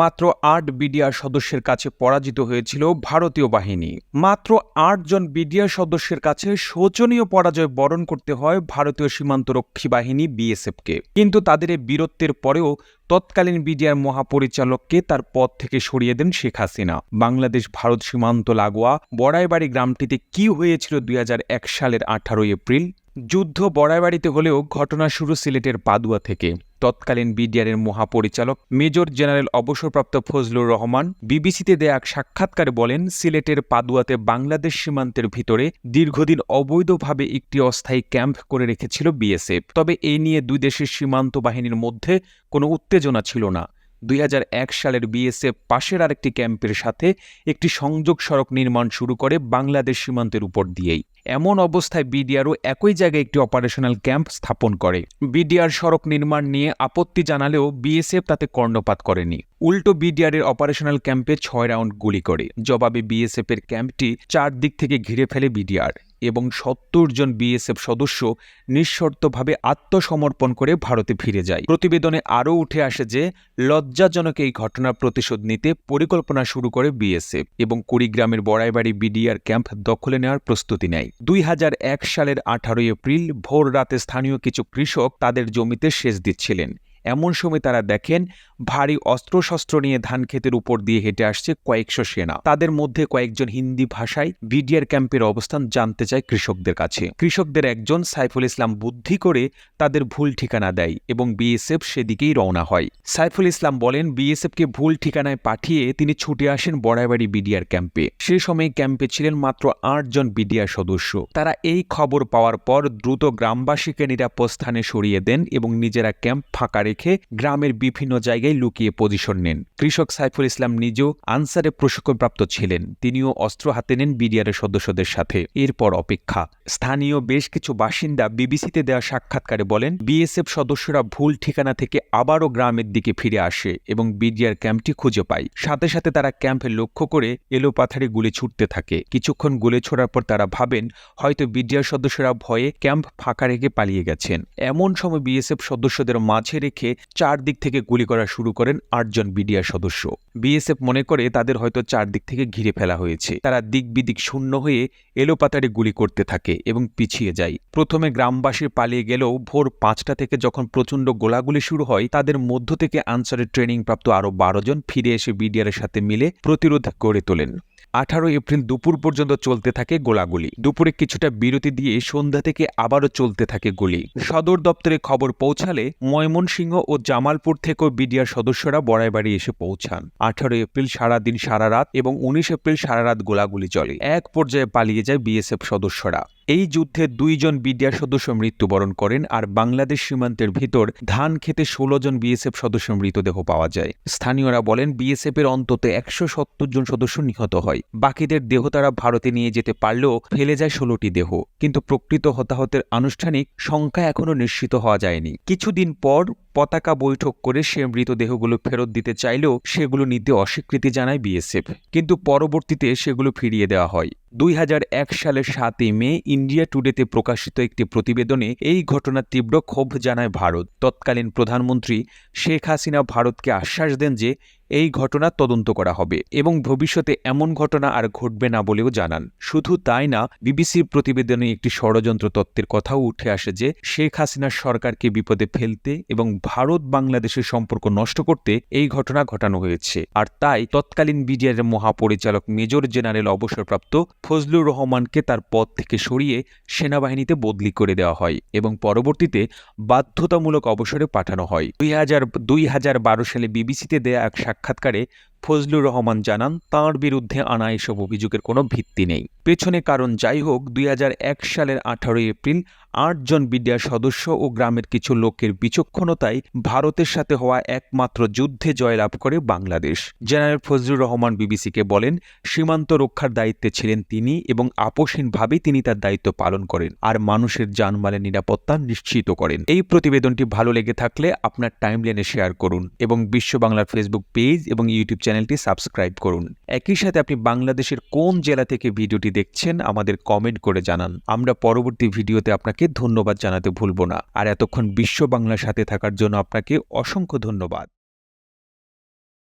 মাত্র আট বিডিআর সদস্যের কাছে পরাজিত হয়েছিল ভারতীয় বাহিনী। মাত্র আট জন বিডিআর সদস্যের কাছে শোচনীয় পরাজয় বরণ করতে হয় ভারতীয় সীমান্তরক্ষী বাহিনী বিএসএফকে। কিন্তু তাদের এই বীরত্বের পরেও তৎকালীন বিডিআর মহাপরিচালককে তার পদ থেকে সরিয়ে দেন শেখ হাসিনা। বাংলাদেশ ভারত সীমান্ত লাগোয়া বড়াইবাড়ি গ্রামটিতে কি হয়েছিল দুই হাজার এক সালের আঠারোই এপ্রিল? যুদ্ধ বড়াইবাড়িতে হলেও ঘটনা শুরু সিলেটের পাদুয়া থেকে। তৎকালীন বিডিআরের মহাপরিচালক মেজর জেনারেল অবসরপ্রাপ্ত ফজলুর রহমান বিবিসিতে দেয়া এক সাক্ষাৎকারে বলেন, সিলেটের পাদুয়াতে বাংলাদেশ সীমান্তের ভিতরে দীর্ঘদিন অবৈধভাবে একটি অস্থায়ী ক্যাম্প করে রেখেছিল বিএসএফ। তবে এই নিয়ে দুই দেশের সীমান্ত বাহিনীর মধ্যে কোনো উত্তেজনা ছিল না। দুই হাজার এক সালের বিএসএফ পাশের আরেকটি ক্যাম্পের সাথে একটি সংযোগ সড়ক নির্মাণ শুরু করে বাংলাদেশ সীমান্তের উপর দিয়েই। এমন অবস্থায় বিডিআরও একই জায়গায় একটি অপারেশনাল ক্যাম্প স্থাপন করে। বিডিআর সড়ক নির্মাণ নিয়ে আপত্তি জানালেও বিএসএফ তাতে কর্ণপাত করেনি। উল্টো বিডিআরের অপারেশনাল ক্যাম্পে ছয় রাউন্ড গুলি করে। জবাবে বিএসএফের ক্যাম্পটি চারদিক থেকে ঘিরে ফেলে বিডিআর এবং সত্তর জন বিএসএফ সদস্য নিঃশর্তভাবে আত্মসমর্পণ করে ভারতে ফিরে যায়। প্রতিবেদনে আরও উঠে আসে যে, লজ্জাজনক এই ঘটনার প্রতিশোধ নিতে পরিকল্পনা শুরু করে বিএসএফ এবং কুড়িগ্রামের বড়াইবাড়ি বিডিআর ক্যাম্প দখলে নেওয়ার প্রস্তুতি নেয়। দুই হাজার এক সালের আঠারোই এপ্রিল ভোর রাতে স্থানীয় কিছু কৃষক তাদের জমিতে সেচ দিচ্ছিলেন। এমন সময় তারা দেখেন ভারী অস্ত্রশস্ত্র নিয়ে ধান ক্ষেতের উপর দিয়ে হেঁটে আসছে কয়েকশো সেনা। তাদের মধ্যে কয়েকজন হিন্দি ভাষায় বিডিআর ক্যাম্পের অবস্থান জানতে চায় কৃষকদের কাছে। কৃষকদের একজন সাইফুল ইসলাম বুদ্ধি করে তাদের ভুল ঠিকানা দেয় এবং বিএসএফ সেদিকেই রওনা হয়। সাইফুল ইসলাম বলেন, বিএসএফকে ভুল ঠিকানায় পাঠিয়ে তিনি ছুটে আসেন বড়াইবাড়ি বিডিআর ক্যাম্পে। সে সময় ক্যাম্পে ছিলেন মাত্র আটজন বিডিআর সদস্য। তারা এই খবর পাওয়ার পর দ্রুত গ্রামবাসীকে নিরাপদ স্থানে সরিয়ে দেন এবং নিজেরা ক্যাম্প ফাঁকা রেখে গ্রামের বিভিন্ন জায়গায় লুকিয়ে পজিশন নেন। কৃষক সাইফুল ইসলাম নিজেও আনসারে প্রশিক্ষণপ্রাপ্ত ছিলেন। তিনিও অস্ত্র হাতে নেন বিডিআরের সদস্যদের সাথে। এরপর অপেক্ষা। স্থানীয় বেশ কিছু বাসিন্দা বিবিসিতে দেওয়া সাক্ষাৎকারে বলেন, বিএসএফ সদস্যরা ভুল ঠিকানা থেকে আবারও গ্রামের দিকে ফিরে আসে এবং বিডিআর ক্যাম্পটি খুঁজে পায়। সাথে সাথে তারা ক্যাম্পে লক্ষ্য করে এলোপাথারি গুলি ছুটতে থাকে। কিছুক্ষণ গুলি ছোড়ার পর তারা ভাবেন, হয়তো বিডিআর সদস্যরা ভয়ে ক্যাম্প ফাঁকা রেখে পালিয়ে গেছেন। এমন সময় বিএসএফ সদস্যদের মাঝে রেখে চারদিক থেকে গুলি করা শুরু করেন আটজন বিডিআর সদস্য। বিএসএফ মনে করে তাদের হয়তো চারদিক থেকে ঘিরে ফেলা হয়েছে। তারা দিক বিদিক শূন্য হয়ে এলোপাতারে গুলি করতে থাকে এবং পিছিয়ে যায়। প্রথমে গ্রামবাসী পালিয়ে গেলেও ভোর পাঁচটা থেকে যখন প্রচণ্ড গোলাগুলি শুরু হয়, তাদের মধ্য থেকে আনসারের ট্রেনিংপ্রাপ্ত আরও বারো জন ফিরে এসে বিডিআরের সাথে মিলে প্রতিরোধ গড়ে তোলেন। আঠারো এপ্রিল দুপুর পর্যন্ত চলতে থাকে গোলাগুলি। দুপুরে কিছুটা বিরতি দিয়ে সন্ধ্যা থেকে আবারও চলতে থাকে গুলি। সদর দপ্তরে খবর পৌঁছালে ময়মনসিংহ ও জামালপুর থেকেও বিডিআর সদস্যরা বড়াইবাড়ি এসে পৌঁছান। আঠারো এপ্রিল সারাদিন সারা রাত এবং উনিশ এপ্রিল সারা রাত গোলাগুলি চলে। এক পর্যায়ে পালিয়ে যায় বিএসএফ সদস্যরা। এই যুদ্ধে দুইজন বিডিআর সদস্য মৃত্যুবরণ করেন আর বাংলাদেশ সীমান্তের ভিতর ধান খেতে ষোলো জন বিএসএফ সদস্য মৃতদেহ পাওয়া যায়। স্থানীয়রা বলেন বিএসএফ এর অন্তত একশো সত্তর জন সদস্য নিহত হয়। বাকিদের দেহ তারা ভারতে নিয়ে যেতে পারলেও ফেলে যায় ষোলোটি দেহ। কিন্তু প্রকৃত হতাহতের আনুষ্ঠানিক সংখ্যা এখনও নিশ্চিত হওয়া যায়নি। কিছুদিন পর পতাকা বৈঠক করে সে মৃতদেহগুলো ফেরত দিতে চাইলেও সেগুলো নিতে অস্বীকৃতি জানায় বিএসএফ। কিন্তু পরবর্তীতে সেগুলো ফিরিয়ে দেওয়া হয়। দুই হাজার এক সালের সাতই মে ইন্ডিয়া টুডেতে প্রকাশিত একটি প্রতিবেদনে এই ঘটনার তীব্র ক্ষোভ জানায় ভারত। তৎকালীন প্রধানমন্ত্রী শেখ হাসিনা ভারতকে আশ্বাস দেন যে এই ঘটনা তদন্ত করা হবে এবং ভবিষ্যতে এমন ঘটনা আর ঘটবে না বলেও জানান। শুধু তাই না, বিবিসির প্রতিবেদনে একটি ষড়যন্ত্র তত্ত্বের কথাও উঠে আসে যে, শেখ হাসিনার সরকারকে বিপদে ফেলতে এবং ভারত বাংলাদেশের সম্পর্ক নষ্ট করতে এই ঘটনা ঘটানো হয়েছে। আর তাই তৎকালীন বিডিআর মহাপরিচালক মেজর জেনারেল অবসরপ্রাপ্ত ফজলুর রহমানকে তার পদ থেকে সরিয়ে সেনাবাহিনীতে বদলি করে দেওয়া হয় এবং পরবর্তীতে বাধ্যতামূলক অবসরে পাঠানো হয়। দুই হাজার দুই হাজার বারো সালে বিবিসিতে দেয়া এক সাক্ষাৎকারে ফজলুর রহমান জানান, তাঁর বিরুদ্ধে আনা এসব অভিযোগের কোনো ভিত্তি নেই। পেছনে কারণ যাই হোক, দুই হাজার এক সালের আঠারোই এপ্রিল আটজন বিডিআর সদস্য ও গ্রামের কিছু লোকের বিচক্ষণতায় ভারতের সাথে হওয়া একমাত্র যুদ্ধে জয়লাভ করে বাংলাদেশ। জেনারেল ফজলুর রহমান বিবিসিকে বলেন, সীমান্ত রক্ষার দায়িত্বে ছিলেন তিনি এবং আপোষহীনভাবেই তিনি তার দায়িত্ব পালন করেন আর মানুষের জানমালের নিরাপত্তা নিশ্চিত করেন। এই প্রতিবেদনটি ভালো লেগে থাকলে আপনার টাইমলাইনে শেয়ার করুন এবং বিশ্ব বাংলার ফেসবুক পেজ এবং ইউটিউব চ্যানেলটি সাবস্ক্রাইব করুন। একই সাথে আপনি বাংলাদেশের কোন জেলা থেকে ভিডিওটি দেখছেন, আমাদের কমেন্ট করে জানান। আমরা পরবর্তী ভিডিওতে আপনাকে ধন্যবাদ জানাতে ভুলব না। আর এতক্ষণ বিশ্ব বাংলার সাথে থাকার জন্য আপনাকে অসংখ্য ধন্যবাদ।